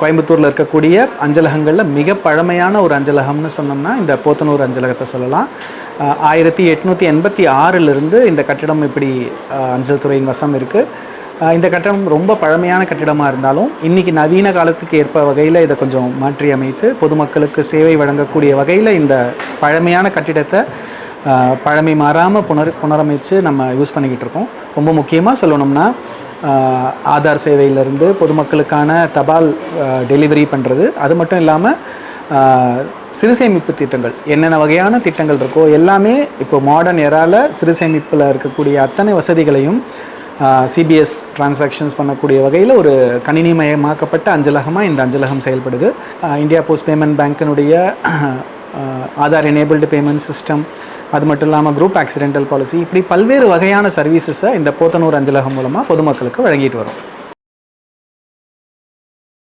கோயம்புத்தூரில் இருக்கக்கூடிய அஞ்சலகங்களில் மிக பழமையான ஒரு அஞ்சலகம்னு சொன்னோம்னா இந்த போத்தனூர் அஞ்சலகத்தை சொல்லலாம். ஆயிரத்தி எட்நூற்றி எண்பத்தி ஆறிலிருந்து இந்த கட்டிடம் இப்படி அஞ்சல் துறையின் வசம் இருக்குது இந்த கட்டிடம் ரொம்ப பழமையான கட்டிடமாக இருந்தாலும் இன்றைக்கி நவீன காலத்துக்கு ஏற்ப வகையில் இதை கொஞ்சம் மாற்றி அமைத்து பொதுமக்களுக்கு சேவை வழங்கக்கூடிய வகையில் இந்த பழமையான கட்டிடத்தை பழமை மாறாமல் புனர் புனரமைச்சு நம்ம யூஸ் பண்ணிக்கிட்டு இருக்கோம். ரொம்ப முக்கியமாக சொல்லணும்னா ஆதார் சேவையிலிருந்து பொதுமக்களுக்கான தபால் டெலிவரி பண்ணுறது அது மட்டும் இல்லாமல் சிறுசேமிப்பு திட்டங்கள். என்னென்ன வகையான திட்டங்கள் இருக்கோ எல்லாமே இப்போ மாடர்ன் எரால சிறு சேமிப்பில் இருக்கக்கூடிய அத்தனை வசதிகளையும் சிபிஎஸ் டிரான்சாக்ஷன்ஸ் பண்ணக்கூடிய வகையில் ஒரு கணினிமயமாக்கப்பட்ட அஞ்சலகமாக இந்த அஞ்சலகம் செயல்படுது. இந்தியா போஸ்ட் பேமெண்ட் பேங்க்கினுடைய ஆதார் எனேபிள்டு பேமெண்ட் சிஸ்டம் அது மட்டும் இல்லாமல் குரூப் ஆக்சிடென்டல் பாலிசி இப்படி பல்வேறு வகையான சர்வீசஸை இந்த போத்தனூர் அஞ்சலகம் மூலமாக பொதுமக்களுக்கு வழங்கிட்டு வரும்.